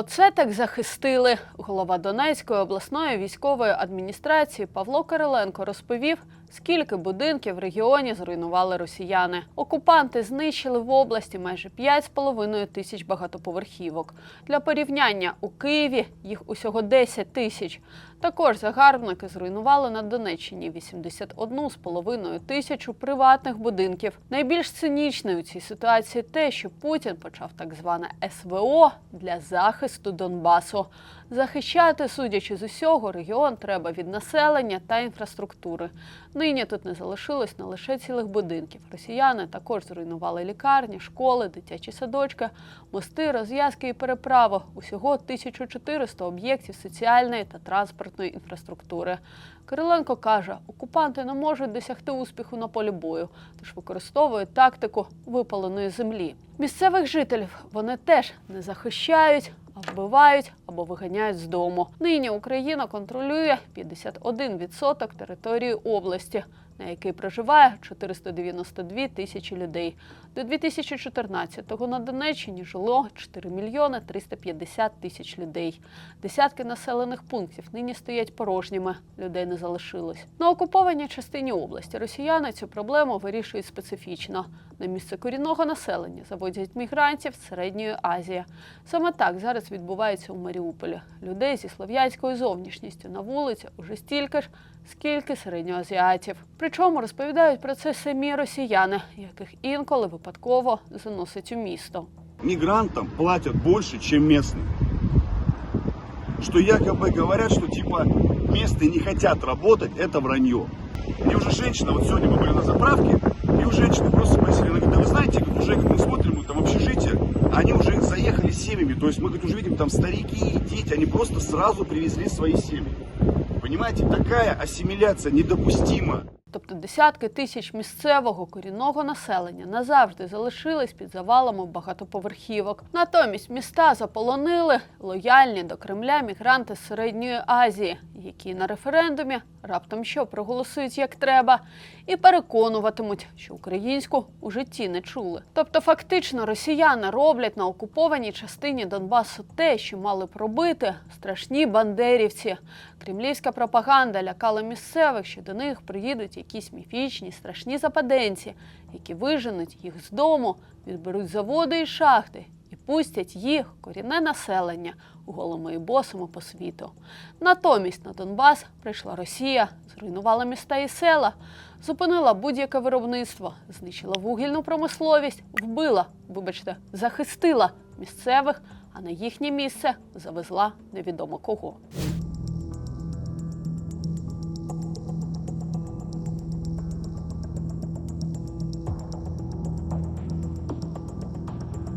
Оце так захистили. Голова Донецької обласної військової адміністрації Павло Кириленко розповів, скільки будинків в регіоні зруйнували росіяни. Окупанти знищили в області майже 5,5 тисяч багатоповерхівок. Для порівняння у Києві їх усього 10 тисяч. Також загарбники зруйнували на Донеччині 81,5 тисячу приватних будинків. Найбільш цинічне у цій ситуації те, що Путін почав так зване СВО для захисту Донбасу. Захищати, судячи з усього, регіон треба від населення та інфраструктури. Нині тут не залишилось не лише цілих будинків. Росіяни також зруйнували лікарні, школи, дитячі садочки, мости, розв'язки і переправи. Усього 1400 об'єктів соціальної та транспортної інфраструктури. Кириленко каже, окупанти не можуть досягти успіху на полі бою, тож використовують тактику випаленої землі. Місцевих жителів вони теж не захищають, а вбивають або виганяють з дому. Нині Україна контролює 51% території області, на якій проживає 492 тисячі людей. До 2014-го на Донеччині жило 4 мільйони 350 тисяч людей. Десятки населених пунктів нині стоять порожніми. Людей не залишилось. На окупованій частині області росіяни цю проблему вирішують специфічно. На місце корінного населення заводять мігрантів з середньої Азії. Саме так зараз відбувається у Маріуполі. Людей зі слов'янською зовнішністю на вулиці уже стільки ж, скільки середньоазіатів. Причому розповідають про це самі росіяни, яких інколи випадково заносить у місто. мигрантам платят больше, чем местным. Что якобы говорят, что типа местные не хотят работать, это вранье. Мне уже женщина, вот сегодня мы были на заправке, и у женщины То есть мы говорит, уже видим там старики, дети, они просто сразу привезли свои семьи. Понимаете, такая ассимиляция недопустима. Тобто десятки тисяч місцевого корінного населення назавжди залишились під завалами багатоповерхівок. Натомість міста заполонили лояльні до Кремля мігранти з середньої Азії, які на референдумі раптом що проголосують як треба, і переконуватимуть, що українську у житті не чули. Тобто, фактично, росіяни роблять на окупованій частині Донбасу те, що мали б робити страшні бандерівці. Кремлівська пропаганда лякала місцевих, що до них приїдуть якісь міфічні страшні западенці, які виженуть їх з дому, відберуть заводи і шахти пустять їх, корінне населення, голими і босими по світу. Натомість на Донбас прийшла Росія, зруйнувала міста і села, зупинила будь-яке виробництво, знищила вугільну промисловість, вбила, вибачте, захистила місцевих, а на їхнє місце завезла невідомо кого.